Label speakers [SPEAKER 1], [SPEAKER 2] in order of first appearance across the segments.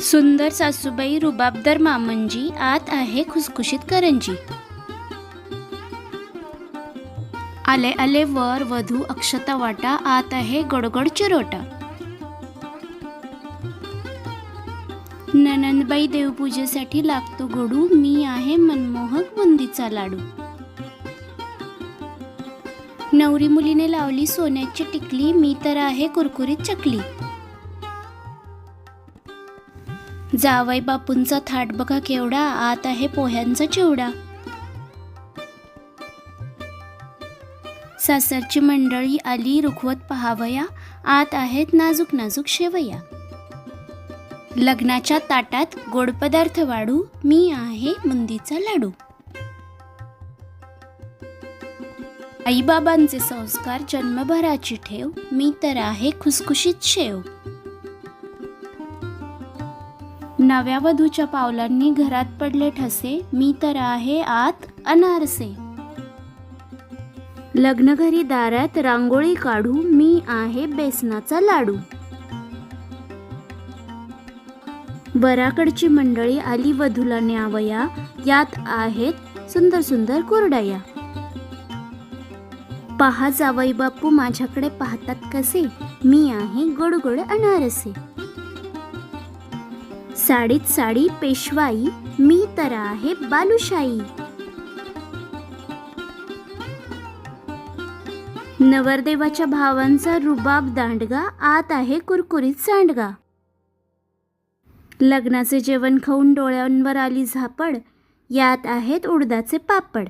[SPEAKER 1] सुंदर सासूबाई रुबाबदार मामंजी आत आहे खुसखुशीत करंजी. आले आले वर वधू अक्षता वाटा आत आहे गडगड चिरोटा. ननंदबाई देवपूजेसाठी लागतो गडू मी आहे मनमोहक बुंदीचा लाडू. नवरी मुलीने लावली सोन्याची टिकली मी तर आहे कुरकुरीत चकली. जावई बापूंचा थाट बघा केवढा आत आहे पोह्यांचा चिवडा. सासरची मंडळी आली रुखवत पहावया आत आहेत नाजूक नाजूक शेवया. लग्नाच्या ताटात गोड पदार्थ वाढू मी आहे मुंदीचा लाडू. आईबाबांचे संस्कार जन्मभराची ठेव मी तर आहे खुसखुशीत शेव. नव्या वधूच्या पावलांनी घरात पडले ठसे मी तर आहे आत अनारसे. लग्न घरी दारात रांगोळी काढू मी आहे बेसनाचा लाडू. बराकडची मंडळी आली वधूला न्यावया यात आहेत सुंदर सुंदर कोरडया. पहा जावई बापू माझ्याकडे पाहतात कसे? मी आहे गोड गोड अनारसे. साडीत साडी पेशवाई मी तर आहे बालुशाही. नवरदेवाच्या भावांचा रुबाब दांडगा आत आहे कुरकुरीत सांडगा. लग्नाचे जेवण खाऊन डोळ्यांवर आली झापड यात आहेत उडदाचे पापड.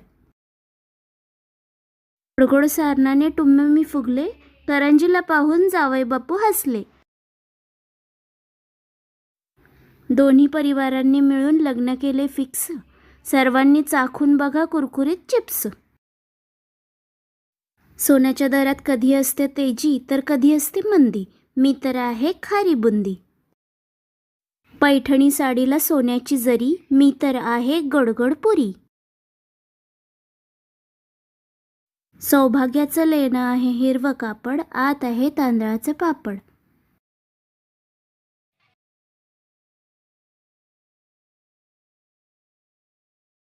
[SPEAKER 1] गोडगोड सारणाने टुम्मे मी फुगले करंजीला पाहून जावई बापू हसले. दोन्ही परिवारांनी मिळून लग्न केले फिक्स. सर्वांनी चाखून बघा कुरकुरीत चिप्स. सोन्याच्या दरात कधी असते तेजी तर कधी असते मंदी. मी तर आहे खारी बुंदी. पैठणी साडीला सोन्याची जरी मी तर आहे गडगड पुरी. सौभाग्याचं लेणं आहे हिरवं कापड आत आहे तांदळाचं पापड.